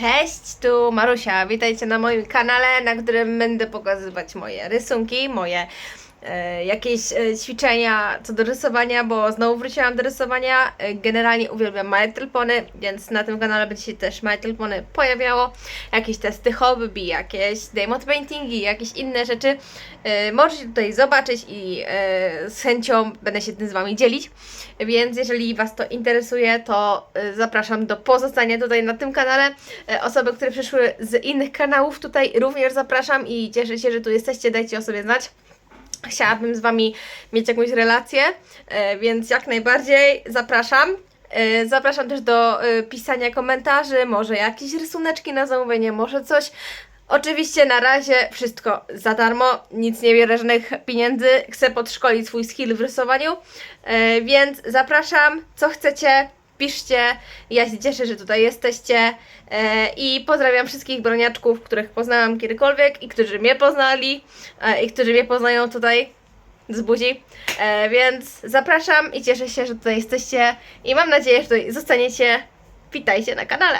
Cześć, tu Marusia. Witajcie na moim kanale, na którym będę pokazywać moje rysunki, moje jakieś e, ćwiczenia co do rysowania, bo znowu wróciłam do rysowania. E, generalnie uwielbiam My Pony, więc na tym kanale będzie się też My Pony pojawiało. Jakieś testy hobby, jakieś daymod paintingi, jakieś inne rzeczy. E, możecie tutaj zobaczyć i e, z chęcią będę się tym z Wami dzielić. Więc jeżeli Was to interesuje, to e, zapraszam do pozostania tutaj na tym kanale. E, Osoby, które przyszły z innych kanałów tutaj również zapraszam i cieszę się, że tu jesteście. Dajcie o sobie znać. Chciałabym z Wami mieć jakąś relację, e, więc jak najbardziej zapraszam. E, Zapraszam też do e, pisania komentarzy, może jakieś rysuneczki na zamówienie, może coś. Oczywiście na razie wszystko za darmo, nic nie biorę żadnych pieniędzy, chcę podszkolić swój skill w rysowaniu, więc zapraszam, co chcecie, piszcie, ja się cieszę, że tutaj jesteście e, i pozdrawiam wszystkich broniaczków, których poznałam kiedykolwiek i którzy mnie poznali e, i którzy mnie poznają tutaj z buzi, e, więc zapraszam i cieszę się, że tutaj jesteście i mam nadzieję, że tutaj zostaniecie. Witajcie na kanale.